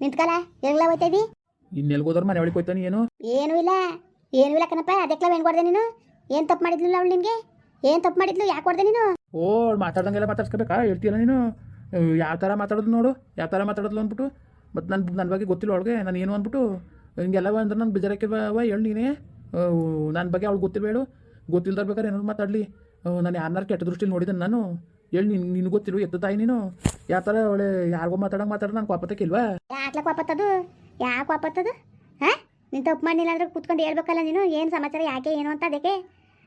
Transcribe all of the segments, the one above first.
ನಿಂತ್ಕಲ ಎಲ್ಲ ಹೋಯ್ತಾ ಇದ್ದಿ ಇನ್ನೆಲ್ಗೆ ಹೋದವ್ರು ಮನೆ ಒಳಗೆ ಹೋಯ್ತಾನೆ ಏನು? ಏನೂ ಇಲ್ಲ ಏನೂ ಇಲ್ಲ ಕಣಪ್ಪ ಅದಕ್ಕೆ ಏನು ಕೊಡ್ದೆ ನೀನು? ಏನು ತಪ್ಪು ಮಾಡಿದ್ಲಿಲ್ಲ ಅವಳು ನಿನಗೆ? ಏನು ತಪ್ಪು ಮಾಡಿದ್ಲು ಯಾಕೆ ಕೊಡ್ದೆ ನೀನು? ಓ ಮಾತಾಡ್ದಂಗೆಲ್ಲ ಮಾತಾಡ್ಸ್ಕೋಬೇಕಾ? ಹೇಳ್ತೀಯಲ್ಲ ನೀನು? ಯಾವ ಥರ ಮಾತಾಡೋದು ನೋಡು ಯಾವ ಥರ ಮಾತಾಡೋದು ಅಂದ್ಬಿಟ್ಟು. ಮತ್ತು ನನ್ನ ನನ್ನ ಬಗ್ಗೆ ಗೊತ್ತಿಲ್ಲ ಅವಳಿಗೆ ನಾನು ಏನು ಅಂದ್ಬಿಟ್ಟು. ಹಿಂಗೆಲ್ಲ ಅಂದ್ರೆ ನಾನು ಬೇಜಾರಾಕಿಲ್ವ ಹೇಳು ನೀನೇ. ನನ್ನ ಬಗ್ಗೆ ಅವಳು ಗೊತ್ತಿಲ್ಲ ಹೇಳು ಗೊತ್ತಿಲ್ದಾರ ಬೇಕಾದ್ರೆ ಏನಾದ್ರು ಮಾತಾಡಲಿ. ನಾನು ಯಾರನ್ನಾರು ಕೆಟ್ಟ ದೃಷ್ಟಿಲಿ ನೋಡಿದ್ದೆ ನಾನು. ಹೇಳಿ ನಿನ್ ನಿನ್ ಗೊತ್ತಿಲ್ವ ಎತ್ತ ತಾಯಿ ನೀನು ಯಾವ ಥರ ಒಳ್ಳೆ ಯಾರಿಗೋ ಮಾತಾಡಂಗೆ ಮಾತಾಡೋ ನಾನು ಕೋಪತ್ತಕ್ಕಿಲ್ವಾ ಯಾಕೆ ಕೋಪತ್ತದು ಯಾಕೆ ಕೋಪತ್ತದು ಹಾಂ? ನೀನು ತಪ್ಪು ಮಾಡಿಲ್ಲ ಅಂದ್ರೆ ಕೂತ್ಕೊಂಡು ಹೇಳ್ಬೇಕಲ್ಲ ನೀನು ಏನು ಸಮಾಚಾರ ಯಾಕೆ ಏನು ಅಂತ ಅದಕ್ಕೆ?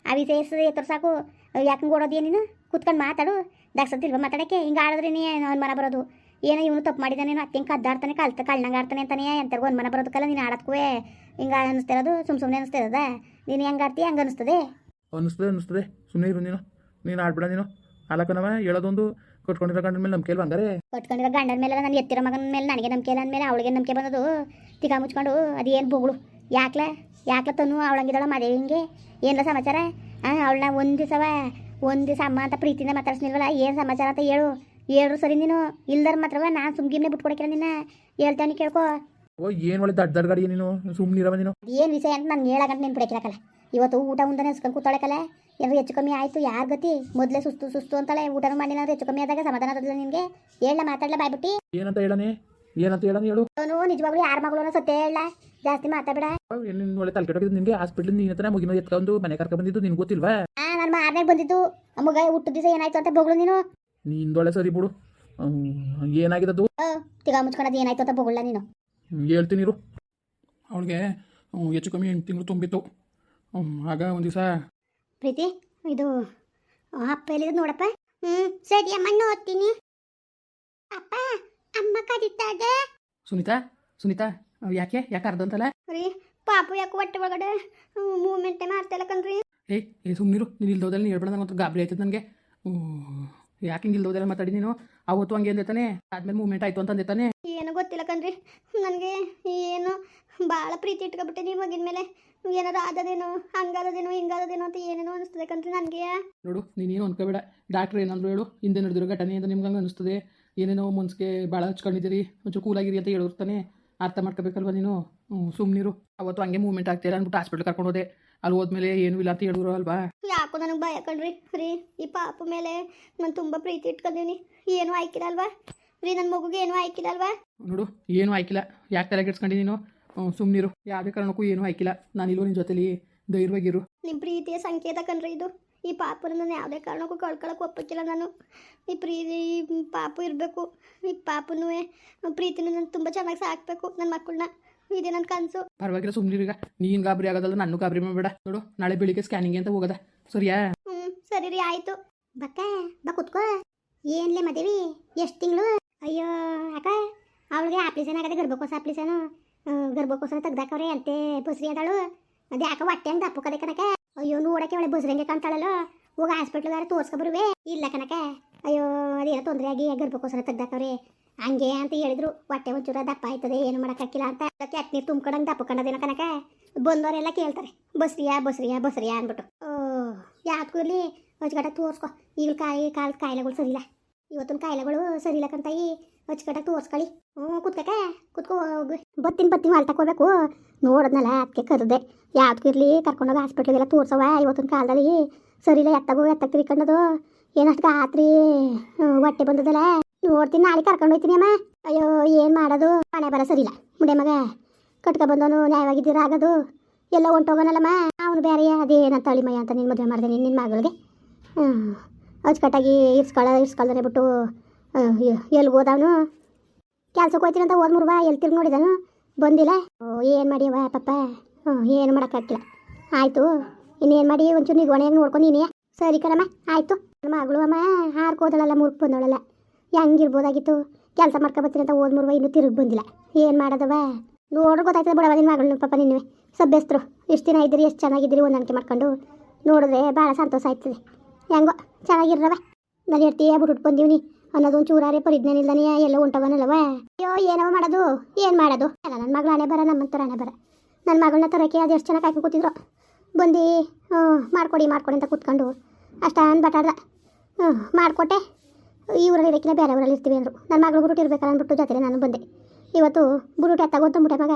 ಆ ವಿಶೇಷ ಎತ್ತರ ಸಾಕು ಯಾಕೆ ಓಡೋದಿಯ ನೀನು? ಕೂತ್ಕೊಂಡು ಮಾತಾಡು. ದರ್ಸತ್ತಿಲ್ವ ಮಾತಾಡೋಕ್ಕೆ? ಹಿಂಗೆ ಆಡಿದ್ರೆ ನೀ ಅನುಮಾನ ಮನ ಬರೋದು? ಏನೋ ಇವನು ತಪ್ಪು ಮಾಡಿದಾನೆ ನೀನು ಹಿಂಗೆ ಕದ್ದಾಡ್ತಾನೆ ಕಲ್ತ ಕಳ್ಳಂಗೆ ಆಡ್ತಾನೆ ಅಂತಾನೆ ಎಂತರ್ಗು ಅನುಮಾನ ಮನ ಬರೋದಕ್ಕಲ್ಲ ನೀನು ಆಡೋದಕ್ಕೂ ಹಿಂಗೆ ಅನಿಸ್ತಿರೋದು ಸುಮ್ ಸುಮ್ಮನೆ ಅನಿಸ್ತಿರೋದ ನೀನು ಹೆಂಗೆ ಆಡ್ತೀಯ ಹಂಗೆ ಅನಿಸ್ತದೆ ಅನ್ನಿಸ್ತದೆ ಅನ್ನಿಸ್ತದೆ. ಸುಮ್ಮನೆ ಇರು ನೀನು. ನೀನು ಆಡ್ಬಿಡ ನೀನು. ಅಲ್ಲಕ್ಕನವ ಹೇಳೋದೊಂದು ಕೊಟ್ಕೊಂಡಿರೋ ಗಂಡನ ಮೇಲೆ ನಂಬಿಕೆ ಇಲ್ವಾ ಹಂಗಾರೆ? ಕಟ್ಕೊಂಡಿರೋ ಗಂಡನ ಮೇಲೆ ನಾನು ಎತ್ತಿರೋ ಮಗನ ಮೇಲೆ ನನಗೆ ನಂಬಿಕೆ ಇಲ್ಲ ಅಂದಮೇಲೆ ಅವಳಿಗೆ ನಂಬಿಕೆ ಬಂದದು ತಿಗಾ ಮುಚ್ಕೊಂಡು ಅದೇನು ಬೊಗಳು? ಯಾಕ್ಲ? ಯಾಕ್ಲ ತನು ಅವಳಂಗಿದ್ದಾಳ ಮದುವೆ ಹಿಂಗೆ ಏನಿಲ್ಲ ಸಮಾಚಾರ? ಹಾಂ ಅವಳನ್ನ ಒಂದು ದಿವಸವ ಒಂದು ದಿವಸ ಅಮ್ಮ ಅಂತ ಪ್ರೀತಿಯಿಂದ ಮಾತಾಡ್ಸ್ನಿಲ್ವಲ್ಲ ಏನು ಸಮಾಚಾರ ಅಂತ ಹೇಳು. ಹೇಳ್ರು ಸರಿ ನೀನು. ಇಲ್ದರ ಮಾತ್ರವ ನಾನು ಸುಮ್ಗಿಮ್ನೆ ಬಿಟ್ಕೊಡಕ್ಕಿಲ್ಲ ನಿನ್ನ. ಹೇಳ್ತಾನೆ ಕೇಳ್ಕೋ. ಓ ಏನು ಒಳ್ಳೆ ದಡ್ಡ ದಡ್ಡ ಗಾಡಿ ನೀನು? ಸುಮ್ಮನಿರವ ನೀನು? ಏನು ವಿಷಯ ಅಂತ ನಾನು ಹೇಳಗಂಟ ನೀನು ಬಿಡಕ್ಕಿರಕಲ್ಲ ಇವತ್ತು ಊಟ ಉಂದನೆ ಹಸ್ಕೊಂಡು ಕೂತಾಳಕಲ್ಲ ಏನಾದ್ರು ಹೆಚ್ಚು ಕಮ್ಮಿ ಆಯಿತು ಯಾರು ಗತಿ? ಮೊದಲೇ ಸುಸ್ತು ಸುಸ್ತು ಅಂತಲೇ ಊಟನೂ ಮಾಡಿಲ್ಲ ಅಂದ್ರೆ ಹೆಚ್ಚು ಕಮ್ಮಿ ಆದಾಗ ಸಮಾಧಾನ ಆದಲ್ಲ ನಿನಗೆ ಹೇಳ ಮಾತಾಡಲ್ಲ ಬಾಯ್ಬಿಟ್ಟು? ಏನಂತ ಹೇಳನೆ ಏನಂತ ಹೇಳನೆ ಹೇಳು? ಅವನು ನಿಜವಾಗ್ಲೂ ಯಾರ ಮಗಳು ಸತ್ಯ ಹೇಳ ಜಾಸ್ತಿ ಮಾತಾಡ ನಿನ್ನ ಒಳ್ಳೆ ತಲೆ ಕೆಟ್ಟೋಗಿದ್ದು ನಿನಗೆ? ಹಾಸ್ಪಿಟ್ಲ್ ನಿನ್ನ ಹತ್ರ ಮುಗಿನ ಎತ್ಕೊಂಡು ಮನೆ ಕರ್ಕೊಂಡು ಬಂದಿದ್ದು ನಿನ್ಗೆ ಗೊತ್ತಿಲ್ವಾ? ಆ ನನ್ನ ಮಾರನೇ ಬಂದಿದ್ದು. ಅಮ್ಮಗ ಮಗ ಹುಟ್ಟು ದಿವಸ ಏನಾಯ್ತು ಅಂತ ಬೊಗಳು ನೀನು? ನಿಂದೊಳ್ಳೆ ಸರಿ ಬಿಡು. ಏನಾಗಿದ್ದದು ತಿಗ ಮುಚ್ಕೊಳದು ಏನಾಯ್ತು ಅಂತ ಬೊಗಳ ನೀನು? ಹೇಳ್ತೀನಿ ಇರು. ಅವಳಿಗೆ ಹೆಚ್ಚು ಕಮ್ಮಿ ಎಂಟು ತಿಂಗಳು ತುಂಬಿತ್ತು. ಆಗ ಒಂದು ದಿವಸ ಪ್ರೀತಿ ಇದು ಅಪ್ಪ ಎಲ್ಲಿದೆ ನೋಡಪ್ಪ? ಹ್ಮ್ ಸರಿ ಅಮ್ಮ ಓದ್ತೀನಿ. ಅಪ್ಪ ಅಮ್ಮ ಕರೀತಾರೆ ಸುನೀತಾ ಸುನೀತಾ ಯಾಕೆ ಯಾಕೆ ಅರ್ಧ ಅಂತಲ್ಲ ರೀ ಪಾಪು ಯಾಕೆ ಹೊಟ್ಟೆ ಒಳಗಡೆ ಮೂಮೆಂಟ್ ಮಾಡ್ತಿಲ್ಲ ಕಣ್ರಿ. ಏಯ್ ಏ ಸುಮ್ಮನಿರು ನೀನು ಇಲ್ದೋದಲ್ಲ ನೀನು ಹೇಳ್ಬೇಡ ನಂಗೆ ಗಾಬರಿ ಆಯ್ತದೆ ನನಗೆ. ಯಾಕೆ ಹಿಂಗೆ ಇಲ್ದೋದೆಲ್ಲ ಮಾತಾಡಿ ನೀನು? ಅವತ್ತು ಹಂಗೆ ಅಂದೇತಾನೆ ಆದ್ಮೇಲೆ ಮೂಮೆಂಟ್ ಆಯಿತು ಅಂತ ಗೊತ್ತಿಲ್ಲ ಕಣ್ರಿ. ನನಗೆ ಏನು ಭಾಳ ಪ್ರೀತಿ ಇಟ್ಕೊಬಿಟ್ಟೆ ನೀವು ಮಗಿನ ಮೇಲೆ. ಏನಾರು ಆದದೇನೋ ಹಂಗಾದದೇನೋ ಹಿಂಗಾದದೇನೋ ಅಂತ ಏನೇನೋ ಅನಿಸ್ತದೆ ಕಣ್ರಿ ನನಗೆ. ನೋಡು ನೀನೇನು ಅನ್ಕೋಬೇಡ. ಡಾಕ್ಟ್ರ್ ಏನಾದರೂ ಹೇಳು ಹಿಂದೆ ನಡೆದಿರೋ ಘಟನೆ ಅಂತ ನಿಮ್ಗೆ ಹಂಗೆ ಅನಿಸ್ತದೆ. ಏನೇನೋ ಮುನ್ಸ್ಗೆ ಭಾಳ ಹಚ್ಕೊಂಡಿದ್ದೀರಿ ಒಂಚೂರು ಕೂಲಾಗಿರಿ ಅಂತ ಹೇಳಿರ್ತಾನೆ ಅರ್ಥ ಮಾಡ್ಕೋಬೇಕಲ್ವ ನೀನು? ಸುಮ್ಮನಿರು ಅವತ್ತು ಹಂಗೆ ಮೂವ್ಮೆಂಟ್ ಆಗ್ತೀರ ಅಂದ್ಬಿಟ್ಟು ಹಾಸ್ಪಿಟಲ್ ಕರ್ಕೊಂಡು ಹೋದೆ. ಅಲ್ಲಿ ಹೋದ್ಮೇಲೆ ಏನೂ ಇಲ್ಲ ಅಂತ ಹೇಳಿದ್ರು ಅಲ್ವಾ? ಯಾಕೋ ನನಗೆ ಭಯ ಕಣ್ರಿ. ರೀ ಈ ಪಾಪ ಮೇಲೆ ನಾನು ತುಂಬ ಪ್ರೀತಿ ಇಟ್ಕೊಂಡಿನಿ ಏನೂ ಆಯ್ಕಿರಲ್ವಾ ರೀ ನನ್ನ ಮಗುಗೆ ಏನೂ ಆಯ್ಕಿಲ್ಲ ಅಲ್ವಾ? ನೋಡು ಏನೂ ಆಯ್ಕಿಲ್ಲ ಯಾಕೆ ತಲೆ ಕೆಡ್ಸ್ಕೊಂಡು ನೀನು? ಸುಮ್ಮನಿರು ಯಾವುದೇ ಕಾರಣಕ್ಕೂ ಏನೂ ಆಯ್ಕಿಲ್ಲ ಇಲ್ವ ನಿನ್ನ ಜೊತೆಲಿ. ಧೈರ್ಯವಾಗಿರು. ನಿಮ್ಮ ಪ್ರೀತಿಯ ಸಂಕೇತ ಕಣ್ರಿ ಇದು. ಈ ಪಾಪನ ನಾನು ಯಾವುದೇ ಕಾರಣಕ್ಕೂ ಕಳ್ಕೊಳಕ್ಕೆ ಒಪ್ಪಕ್ಕಿಲ್ಲ ನಾನು. ಈ ಪ್ರೀತಿ ಈ ಪಾಪು ಇರಬೇಕು. ಈ ಪಾಪನೂ ಪ್ರೀತಿನ ನಾನು ತುಂಬ ಚೆನ್ನಾಗಿ ಸಾಕಬೇಕು ನನ್ನ ಮಕ್ಕಳನ್ನ ಇದೇ ನನ್ನ ಕನಸು. ಪರವಾಗಿಲ್ಲ ಸುಮ್ಮನಿರು ಈಗ. ನೀನು ಗಾಬರಿ ಆಗೋದಲ್ಲ ನಾನು ಗಾಬರಿ ಮಾಡಬೇಡ. ನೋಡು ನಾಳೆ ಬೆಳಿಗ್ಗೆ ಸ್ಕ್ಯಾನಿಂಗ್ ಅಂತ ಹೋಗೋದ. ಸರಿಯಾ? ಹ್ಞೂ ಸರಿ ರೀ ಆಯಿತು. ಬಕ್ಕ ಬಾ ಕುತ್ಕೋ. ಏನ್ಲೇ ಮದೇವಿ? ಎಷ್ಟು ತಿಂಗಳು? ಅಯ್ಯೋ ಅಕ್ಕ ಅವಳಿಗೆ ಆಪ್ಲಿಸನ್ ಆಗದೆ ಗರ್ಭಕೋಸ ಆಪ್ಲಿಸನು ಗರ್ಭಕೋಶ ತೆಗ್ದಾಕವ್ರೆ ಅಂತೆ ಬಸ್ರಿ ಅದಾಳು. ಅದೇ ಯಾಕೆ ಹೊಟ್ಟೆ ಹಂಗೆ ಕದೆ ಕನಕ ಅಯ್ಯೋ ನೋಡಕ್ಕೆ ಅವಳೆ ಬಸ್ರಂಗೆ ಕಾಣ್ತಾಳಲ್ಲ. ಹೋಗಿ ಹಾಸ್ಪಿಟ್ಲ್ಗಾರ ತೋರ್ಸ್ಕೊ ಬರುವೆ. ಇಲ್ಲ ಕನಕ ಅಯ್ಯೋ, ಅದೇನೋ ತೊಂದರೆ ಆಗಿ ಗರ್ಭಕೋಸನ ತೆಗ್ದಾಕವ್ರೆ. ಹಂಗೆ ಅಂತ ಹೇಳಿದ್ರು. ಹೊಟ್ಟೆ ಒಂಚೂರ ದಪ್ಪ ಆಯ್ತದೆ, ಏನು ಮಾಡೋಕ್ಕಾಗಿಲ್ಲ ಅಂತ. ಚಟ್ನಿ ತುಂಬ್ಕೊಂಡಂಗೆ ದಪ್ಪ ಕಂಡದೇನೋ ಕನಕ ಬಂದವರೆಲ್ಲ ಕೇಳ್ತಾರೆ, ಬಸ್ರಿಯಾ ಬಸ್ರಿಯಾ ಬಸ್ರಿಯಾ ಅಂದ್ಬಿಟ್ಟು. ಓ, ಯಾವ್ದು ಇರಲಿ ಅಚ್ಚುಕಟ್ಟಾಗಿ ತೋರ್ಸ್ಕೊ. ಈಗ ಕಾಯಿ, ಕಾಲ ಕಾಯಿಲೆಗಳು ಸರಿಯಿಲ್ಲ. ಇವತ್ತಿನ ಕಾಯಿಲೆಗಳು ಸರಿಯಿಲ್ಲ ಕಂತಾಯಿ ಅಚ್ಚುಕಟ್ಟಾಗಿ ಹ್ಞೂ ಕುತ್ಕಕ ಕುತ್ಕೋ ಹೋಗಿ. ಬತ್ತಿನ ಬತ್ತಿನ ಹೊಲ್ ತಗೋಬೇಕು ನೋಡಿದ್ನಲ್ಲ ಅದಕ್ಕೆ ಕರೆದೆ. ಯಾವ್ದಕ್ಕೂ ಇರಲಿ ಕರ್ಕೊಂಡೋಗಿ ಹಾಸ್ಪಿಟ್ಲಿಗೆಲ್ಲ ತೋರ್ಸವ ಇವತ್ತಿನ ಕಾಲದಲ್ಲಿ. ಸರಿಯಿಲ್ಲ ಎತ್ತಗೋ ಎತ್ತಕ್ಕೆ ತಿರ್ಕೊಂಡದು ಏನಷ್ಟು ಹ್ಮ್, ಹೊಟ್ಟೆ ಬಂದದಲ್ಲ. ನೋಡ್ತೀನಿ ನಾಳೆ ಕರ್ಕೊಂಡು ಹೋಯ್ತೀನಿ ಅಮ್ಮ. ಅಯ್ಯೋ ಏನು ಮಾಡೋದು? ಮನೆ ಬರ ಸರಿಲ್ಲ ಮುಂಡೆ ಮಗ ಕಟ್ಕ ಬಂದವನು ನ್ಯಾಯವಾಗಿದ್ದೀರ ಆಗೋದು. ಎಲ್ಲ ಹೊಂಟೋಗೋನಲ್ಲಮ್ಮ. ಅವನು ಬೇರೆ ಅದೇನಂತ ಅಳಿಮಯ್ಯ ಅಂತ ನಿನ್ನ ಮದುವೆ ಮಾಡಿದೆ ನಿನ್ನ ಮಗಳಿಗೆ. ಹ್ಞೂ. ಅಚ್ಚುಕಟ್ಟಾಗಿ ಇರ್ಸ್ಕೊಳ್ಳ ಇರ್ಸ್ಕೊಳ್ದಾನೆ ಬಿಟ್ಟು ಎಲ್ಲಿ ಹೋದವನು? ಕೆಲ್ಸಕ್ಕೆ ಹೋಗ್ತೀನಿ ಅಂತ ಹೋದ್ ಮೂರು ಎಲ್ಲಿ ತಿರ್ಗಿ ನೋಡಿದನು? ಬಂದಿಲ್ಲ. ಏನು ಮಾಡಿಯವ ಪಪ್ಪ ಹ್ಞೂ ಏನು ಮಾಡೋಕ್ಕಾಗಿಲ್ಲ ಆಯಿತು, ಇನ್ನೇನು ಮಾಡಿ ಒಂಚೂರು ನಿಗೋಣೆಯಾಗಿ ನೋಡ್ಕೊಂಡು ನೀನೇ. ಸರಿ ಕಣಮ್ಮ, ಆಯಿತು. ಮಗಳು ಅಮ್ಮ ಹಾರ್ಕೋದಳಲ್ಲ ಮುರ್ಕ್ ಬಂದವಳಲ್ಲ ಹೆಂಗಿರ್ಬೋದಾಗಿತ್ತು? ಕೆಲಸ ಮಾಡ್ಕೊಬತ್ತೀನಿ ಅಂತ ಹೋದ್ ಮೂರು ಇನ್ನೂ ತಿರುಗಿ ಬಂದಿಲ್ಲ. ಏನು ಮಾಡೋದವ ನೋಡ್ರಿ ಗೊತ್ತಾಯ್ತದೆ ಬಡವ ನಿನ್ನ ಮಗಳು ಪಪ್ಪ ನಿನ್ನೆ. ಸಭ್ಯಸ್ತರು ಎಷ್ಟು ದಿನ ಇದ್ದೀರಿ, ಎಷ್ಟು ಚೆನ್ನಾಗಿದ್ದೀರಿ ಹೊಂದಾಣಿಕೆ ಮಾಡ್ಕೊಂಡು. ನೋಡಿದ್ರೆ ಭಾಳ ಸಂತೋಷ ಆಯ್ತದೆ. ಹೆಂಗೋ ಚೆನ್ನಾಗಿರ್ರವ ನಾನು ಬಿಟ್ಟು ಬಂದೀವಿ ಅನ್ನೋದೊಂದು ಚೂರಾರೆ ಪರಿಜ್ಞಾನ ಇಲ್ದಾನೆ ಎಲ್ಲ ಉಂಟವನಲ್ಲವ ಅಯ್ಯೋ ಏನವ ಮಾಡೋದು? ಏನು ಮಾಡೋದು? ಅಲ್ಲ ನನ್ನ ಮಗಳು ಹಣೆ ಬರ ನಮ್ಮಂತರ ಹಣೆ ಬರ. ನನ್ನ ಮಗಳನ್ನ ತರೋಕೆ ಅದು ಎಷ್ಟು ಚೆನ್ನಾಗಿ ಹಾಕಿ ಕೂತಿದ್ರು. ಬಂದು ಮಾಡ್ಕೊಡಿ ಮಾಡ್ಕೊಡಿ ಅಂತ ಕೂತ್ಕೊಂಡು ಅಷ್ಟ ಬಟಾಡ್ದ ಹ್ಞೂ, ಮಾಡಿಕೊಟ್ಟೆ. ಈ ಊರಲ್ಲಿ ಇರೋಕ್ಕಿಂತ ಬೇರೆ ಊರಲ್ಲಿ ಇರ್ತೀವಿ ಅಂದರು. ನನ್ನ ಮಗಳು ಬಿಟ್ಟು ಇರ್ಬೇಕಲ್ಲ ಅಂದ್ಬಿಟ್ಟು ಜೊತೆ ನಾನು ಬಂದೆ. ಇವತ್ತು ಬುರುಟ ತಗೋತಂಬಿಟ್ಟೆ ಮಗ.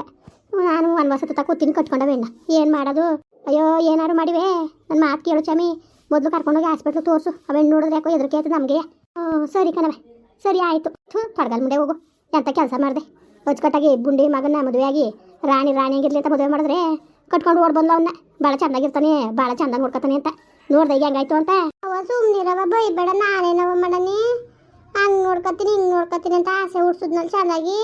ನಾನು ವನವಾಸ ತಗೋತೀನಿ ಕೂತೀನಿ ಇನ್ನ ಏನು ಮಾಡೋದು? ಅಯ್ಯೋ, ಏನಾರು ಮಾಡಿವೆ? ನನ್ನ ಮಾತು ಕೇಳು ಚಾಮಿ. ಮೊದಲು ಕರ್ಕೊಂಡೋಗಿ ಹಾಸ್ಪಿಟ್ಲ್ ತೋರಿಸು. ಅವೇನು ನೋಡಿದ್ರೆ ಯಾಕೋ ಎದುರು ಕೇಳ್ತದೆ ನಮಗೆ. ಸರಿ ಕಣವೆ ಸರಿ ಆಯಿತು. ಥೂ ತೊಡಗಲ್ ಮುಂದೆ ಹೋಗು. ಎಂಥ ಕೆಲಸ ಮಾಡಿದೆ? ಅಚ್ಚುಕಟ್ಟಾಗಿ ಬುಂಡಿ ಮಗನ ಮದುವೆಯಾಗಿ ರಾಣಿ ರಾಣಿ ಹಂಗಿರ್ಲಿ ಅಂತ ಮದುವೆ ಮಾಡಿದ್ರೆ ಕಟ್ಕೊಂಡು ಓಡ್ ಬಂದ್ಲ ಅವನ್ನ ಭಾಳ ಚಂದಾಗಿರ್ತಾನೆ ಭಾಳ ಚಂದ ನೋಡ್ಕೊತಾನೆ ಅಂತ. ನೋಡ್ದೆ ಈಗ ಹೆಂಗಾಯ್ತು ಅಂತ. ಅವ ಸುಮ್ಮನಿರವ ಬೈಬೇಡ ನಾನೇನವ ಮಾಡನಿ ಹಂಗೆ ನೋಡ್ಕೊತೀನಿ ಹಿಂಗೆ ನೋಡ್ಕೊತೀನಿ ಅಂತ ಆಸೆ ಹುಡ್ಸುದ್ನಲ್ಲಿ ಚೆನ್ನಾಗಿ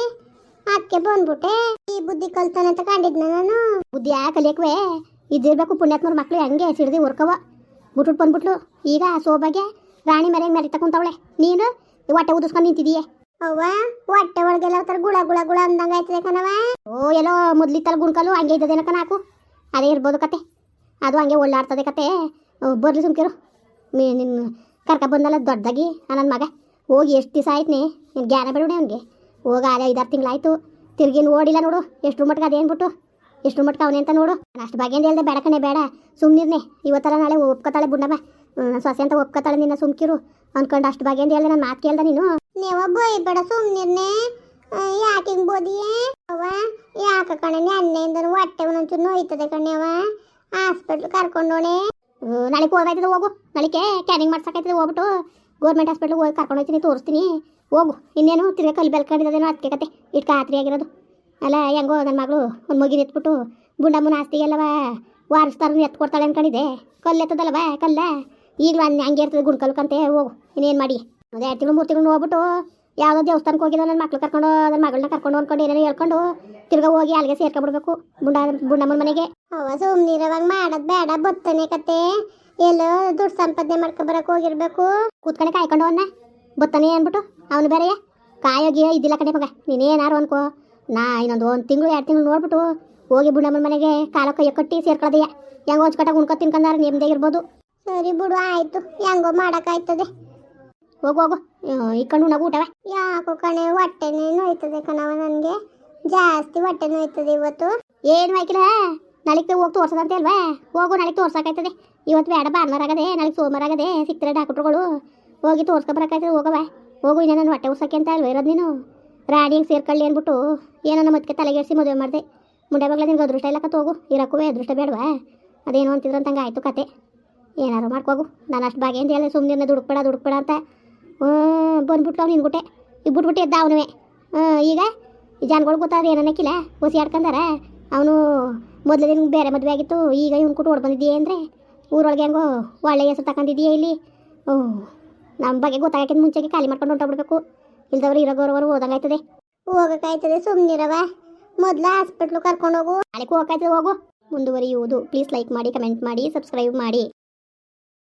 ಅದಕ್ಕೆ ಬಂದ್ಬಿಟ್ಟೆ. ಈ ಬುದ್ಧಿ ಕಲ್ತಾನೆ ಅಂತ ಕಂಡಿದ್ನ ನಾನು. ಬುದ್ಧಿ ಯಾಕೆ ಕಲಿಯಕ್ವೆ? ಇದಿರ್ಬೇಕು ಪುಣ್ಯಾತ್ಮರ ಮಕ್ಳು ಹೆಂಗೆ ಸಿಡ್ದು ಉರ್ಕವ ಬಿಟ್ಬಿಟ್ಟು ಬಂದ್ಬಿಟ್ಲು. ಈಗ ಸೋಬಾಗೆ ರಾಣಿ ಮನೆ ಮೇಲೆ ತಕೊಂತವಳೆ. ನೀನು ಹೊಟ್ಟೆ ಉದಿಸ್ಕೊಂಡು ನಿಂತಿದೀಯ. ಅವ್ವ ಹೊಟ್ಟೆ ಒಳಗೆಲ್ಲ ತರ ಗುಳ ಗುಳ ಗುಳ ಅಂದಂಗ ಆಯ್ತದೆ ಕಣವ ಓ ಎಲ್ಲೋ ಮೊದ್ಲಿತ್ತಲ್ಲ ಗುಣ್ಕಲು ಹಂಗೆ ಇದ್ದದೇನ ಕಣ ಹಾಕು. ಅದೇ ಇರ್ಬೋದು ಕತೆ. ಅದು ಹಂಗೆ ಒಳ್ಳಾಡ್ತದೆ ಕತೆ. ಬರ್ಲಿ ಸುಮ್ಕಿರು. ಮೀ ನಿನ್ನ ಕರ್ಕ ಬಂದಲ್ಲ ದೊಡ್ಡದಾಗಿ ನನ್ನ ಮಗ. ಹೋಗಿ ಎಷ್ಟು ದಿವಸ ಆಯ್ತನೇ? ನೀನು ಜ್ಞಾನ ಬಿಡೋಣ ಅವನಿಗೆ. ಹೋಗಿ ಅದೇ ಐದಾರು ತಿಂಗಳಾಯ್ತು. ತಿರ್ಗಿ ಓಡಿಲ್ಲ ನೋಡು. ಎಷ್ಟು ಮಟ್ಗೆ ಅದೇನ್ಬಿಟ್ಟು. ಎಷ್ಟು ಮಟ್ಟ ಅವನೇ ಅಂತ ನೋಡು. ನಾನು ಅಷ್ಟು ಬಗೆಯಿಂದ ಹೇಳ್ದೆ ಬೇಡ ಕಣೆ ಬೇಡ. ಸುಮ್ಮನಿರ್ನೆ ಇವತ್ತರ ನಾಳೆ ಒಪ್ಕೊತಾಳೆ ಹ್ಮ್, ಸೊಸೆ ಅಂತ ಒಪ್ಕೊತಾಳೆ ನಿನ್ನ ಸುಮ್ಕಿರು. ಅನ್ಕೊಂಡು ಅಷ್ಟು ಬಗೆಯಿಂದ ಹೇಳ್ದೆ ನಾನು ಮಾತು ಕೇಳ್ದೆ ನೀನು. ನೀವು ಬೇಡ ಸುಮ್ಮನಿರ್ನೆ ಯಾಕೆ ಹಿಂಗೆ ಬೋದಿಯೇ? ಯಾಕ ಯಾಕೆ ಕಣೆ ನೆನ್ನೆಯಿಂದ ಹೊಟ್ಟೆ ಒಂಚೂರು ನೋಯ್ತದೆ ಕಣೆ ಅವ ಹಾಸ್ಪಿಟ್ಲ್ ಕರ್ಕೊಂಡೋಣೆ. ನಾಳೆ ಹೋಗಾಯ್ತದೆ ಹೋಗು. ನಾಳಿಕೆ ಕ್ಯಾನಿಂಗ್ ಮಾಡ್ಸಕ್ಕಾಯ್ತದೆ ಹೋಗ್ಬಿಟ್ಟು. ಗೌರ್ಮೆಂಟ್ ಹಾಸ್ಪಿಟ್ಲಿಗೆ ಹೋಗಿ ಕರ್ಕೊಂಡು ಹೋಗ್ತೀನಿ ತೋರಿಸ್ತೀನಿ. ಹೋಗು. ಇನ್ನೇನು ತಿರ್ಗಾ ಕಲ್ಲು ಬೆಲ್ಕೊಂಡಿದ್ದೇನೋ ಅದಕ್ಕೆ ಕತೆ. ಇಟ್ಕ ಆತ್ರಿ ಆಗಿರೋದು. ಅಲ್ಲ ಹೆಂಗೋ ನನ್ನ ಮಗಳು ಒಂದು ಮಗಿನ ಎತ್ಬಿಟ್ಟು ಬುಂಡಮ್ಮನ ಆಸ್ತಿಗೆಲ್ಲವ ವಾರಿಸ್ತಾರ ಎತ್ತು ಕೊಡ್ತಾಳೆ ಅನ್ಕೊಂಡಿದ್ದೆ. ಕಲ್ಲು ಎತ್ತದಲ್ಲವ ಕಲ್ಲ? ಈಗಲೂ ಹಂಗೆ ಹಂಗೆ ಇರ್ತದೆ ಗುಂಡ್ಕಲ್ಕಂತೆ ಹೋಗು ಇನ್ನೇನು ಮಾಡಿ? ಒಂದು ಎರಡು ತಿಂಗಳು ಮೂರು ತಿಂಗಳು ಹೋಗ್ಬಿಟ್ಟು ಯಾವುದೋ ದೇವಸ್ಥಾನಕ್ಕೆ ಹೋಗಿದ್ದ ನನ್ನ ಮಕ್ಳು ಕರ್ಕೊಂಡು ನನ್ನ ಮಗಳನ್ನ ಕರ್ಕೊಂಡು ಅನ್ಕೊಂಡು ಏನೇನೋ ಹೇಳ್ಕೊಂಡು ತಿರ್ಗಾ ಹೋಗಿ ಅಲ್ಲಿಗೆ ಸೇರ್ಕೊಂಡ್ಬಿಡ್ಬೇಕು ಬುಂಡ ಬುಂಡಮ್ಮನ ಮನೆಗೆ. ಅವ ಸುಮ್ಮನಿರವಾಗ ಮಾಡೋದು ಬೇಡ ಬತ್ತನೆ ಕತೆ ಎಲ್ಲೋ ದುಡ್ಡು ಸಂಪಾದನೆ ಮಾಡ್ಕೊಬರಕ್ಕೆ ಹೋಗಿರ್ಬೇಕು. ಕೂತ್ಕೊಂಡೆ ಕಾಯ್ಕೊಂಡು ಅವನ್ನ ಬತ್ತನೆ ಅಂದ್ಬಿಟ್ಟು ಅವನು ಬೇರೆಯ? ಕಾಯೋಗಿಯೋ ಇದ್ದಿಲ್ಲ ಕಡೆ ಮಗ ನೀನೇನಾರು ಅನ್ಕೋ. ನಾ ಇನ್ನೊಂದು ಒಂದು ತಿಂಗಳು ಎರಡು ತಿಂಗಳು ನೋಡ್ಬಿಟ್ಟು ಹೋಗಿ ಬುಡಮ್ಮನ ಮನೆಗೆ. ಕಾಲ ಕೈಯ ಕಟ್ಟಿ ಸೇರ್ಕೊಳ್ಳೋದಯ್ಯ ಒಂದು ಹೊಚ್ಕಟ್ಟಾಗ ಉಣ್ಕೊ ತಿನ್ಕೊಂಡಾರ ನೆಮ್ಮದಿ ಇರ್ಬೋದು. ಸರಿ ಬಿಡು ಆಯ್ತು. ಹೆಂಗೋ ಮಾಡೋಕ್ಕಾಯ್ತದೆ. ಹೋಗು ಹೋಗು. ಈ ಕಣ್ಣು ನಾವು ಊಟವ? ಯಾಕೋ ಕಣೆ ಹೊಟ್ಟೆನೇ ನೋಯ್ತದೆ ಕಣವ ನನಗೆ. ಜಾಸ್ತಿ ಹೊಟ್ಟೆ ನೋಯ್ತದೆ ಇವತ್ತು. ಏನು ಆಯ್ಕಿಲ್ಲ ನಾಳೆಗೆ ಹೋಗಿ ತೋರ್ಸದಂತೆ ಅಲ್ವಾ? ಹೋಗು ನಾಳೆಗೆ ತೋರ್ಸಕ್ಕಾಯ್ತದೆ. ಇವತ್ತು ಬೇಡ ಭಾನುವಾರ ಆಗದೆ ನಾಳೆಗೆ ಸೋಮವಾರ ಆಗದೆ ಸಿಕ್ತಾರೆ ಡಾಕ್ಟ್ರುಗಳು ಹೋಗಿ ತೋರ್ಸ್ಕೊಬರಕ್ಕಾಯ್ತದೆ ಹೋಗವ ಹೋಗು ಇನ್ನೇನು ನನ್ನ ಹೊಟ್ಟೆ ಉರ್ಸಕ್ಕೆ ಅಂತ ಅಲ್ವ ಇರೋದು ನೀನು? ರಾಣಿ ಹಿಂಗೆ ಸೇರ್ಕೊಳ್ಳಿ ಅಂದ್ಬಿಟ್ಟು ಏನೋ ನಮ್ಮ ಮತ್ತೆ ತಲೆಗೆಡ್ಸಿ ಮದುವೆ ಮಾಡಿದೆ. ಮುಂಡೆ ಮಗಳ ನಿನ್ಗೆ ಅದೃಷ್ಟ ಇಲ್ಲ ತೋಗು ಹೋಗು. ಇರಕ್ಕೂ ಅದೃಷ್ಟ ಬೇಡವಾ? ಅದೇನು ಅಂತಿದ್ರಂತಂಗೆ ಆಯಿತು ಕತೆ. ಏನಾದ್ರು ಮಾಡ್ಕೋಗು. ನಾನು ಅಷ್ಟು ಬಾಗಿ ಅಂತ ಹೇಳಿ ಸುಮ್ಮನೆ ದುಡುಕ್ಬೇಡ ದುಡುಕ್ಬೇಡ ಅಂತ. ಹ್ಞೂ ಬಂದ್ಬಿಟ್ಟು ಅವ್ನು ನಿನ್ಗುಟ್ಟೆ ಇಬ್ಬಿಟ್ಬಿಟ್ಟು ಬಿಟ್ಬಿಟ್ಟು ಎದ್ದ ಅವನುವೆ. ಈಗ? ಈ ಜನಗಳು ಗೊತ್ತಾದ್ರೆ ಏನನ್ನಕ್ಕಿಲ್ಲ ಹೊಸಿ ಆಡ್ಕೊಂಡಾರ ಅವನು ಮೊದಲು ದಿನ ಬೇರೆ ಮದುವೆ ಆಗಿತ್ತು, ಈಗ ಇವ್ನು ಕೊಟ್ಟು ಓಡ್ ಬಂದಿದ್ದೀಯ ಅಂದರೆ? ಊರೊಳಗೆ ಹೆಂಗೋ ಒಳ್ಳೆಯ ಹೆಸರು ತಗೊಂಡಿದ್ದೀಯ ಇಲ್ಲಿ? ನಮ್ಮ ಬಗ್ಗೆ ಗೊತ್ತಾಗಕ್ಕಿಂತ ಮುಂಚೆಗೆ ಖಾಲಿ ಮಾಡ್ಕೊಂಡು ಹೊಂಟೋಗ್ಬಿಡ್ಬೇಕು ಇಲ್ದವ್ರು ಇರೋ ಗೌರವರು ಓದಂಗಾಯ್ತದೆ ಹೋಗಕ್ಕಾಯ್ತದೆ ಸುಮ್ಮನಿರವ ಮೊದಲು ಹಾಸ್ಪಿಟ್ಲು ಕರ್ಕೊಂಡು ಹೋಗು. ನಾಳೆಗೆ ಹೋಗಕಾಯ್ತದೆ ಹೋಗು. ಮುಂದುವರಿಯುವುದು. ಪ್ಲೀಸ್ ಲೈಕ್ ಮಾಡಿ ಕಮೆಂಟ್ ಮಾಡಿ ಸಬ್ಸ್ಕ್ರೈಬ್ ಮಾಡಿ.